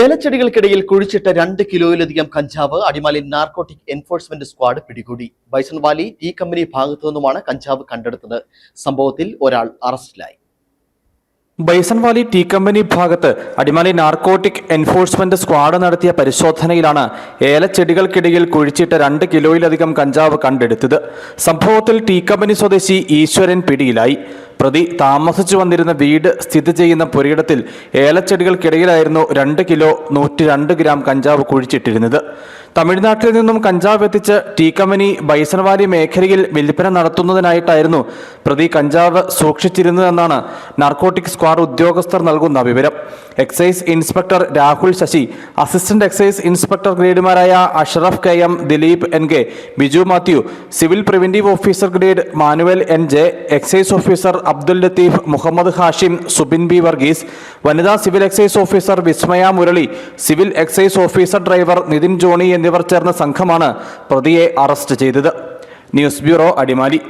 ഏലച്ചെടികൾക്കിടയിൽ കുഴിച്ചിട്ട രണ്ട് കിലോയിലധികം കഞ്ചാവ് Adimali narcotic enforcement squad പിടികൂടി. ബൈസൺവാലി ടീ കമ്പനി ഭാഗത്തു നിന്നുമാണ് കഞ്ചാവ് കണ്ടെടുത്തത്. സംഭവത്തിൽ ഒരാൾ അറസ്റ്റിലായി. ബൈസൺവാലി ടീ കമ്പനി ഭാഗത്ത് അടിമാലി നാർക്കോട്ടിക് എൻഫോഴ്സ്മെന്റ് സ്ക്വാഡ് നടത്തിയ പരിശോധനയിലാണ് ഏലച്ചെടികൾക്കിടയിൽ കുഴിച്ചിട്ട രണ്ട് കിലോയിലധികം കഞ്ചാവ് കണ്ടെടുത്തത്. സംഭവത്തിൽ ടീ കമ്പനി സ്വദേശി ഈശ്വരൻ പിടിയിലായി. പ്രതി താമസിച്ചു വന്നിരുന്ന വീട് സ്ഥിതി ചെയ്യുന്ന പുരയിടത്തിൽ ഏലച്ചെടികൾക്കിടയിലായിരുന്നു രണ്ട് കിലോ നൂറ്റി രണ്ട് ഗ്രാം കഞ്ചാവ് കുഴിച്ചിട്ടിരുന്നത്. തമിഴ്നാട്ടിൽ നിന്നും കഞ്ചാവ് എത്തിച്ച് ടീ കമ്പനി ബൈസൺവാലി മേഖലയിൽ വിൽപ്പന നടത്തുന്നതിനായിട്ടായിരുന്നു പ്രതി കഞ്ചാവ് സൂക്ഷിച്ചിരുന്നതെന്നാണ് നാർക്കോട്ടിക് സ്ക്വാഡ് ഉദ്യോഗസ്ഥർ നൽകുന്ന വിവരം. Excise inspector Rahul Sasi assistant excise inspector ഗ്രേഡുമാരായ Ashraf K M Dileep N K Biju Mathew civil preventive officer grade Manuel N J excise officer Abdul Latheef Muhammad Hashim Subin B Varghese വനിതാ civil excise officer Vismaya Murali civil excise officer driver Nithin Johny എന്നിവർ ചേർന്ന സംഘമാണ് പ്രതിയെ arrest ചെയ്തത്. News bureau Adimali.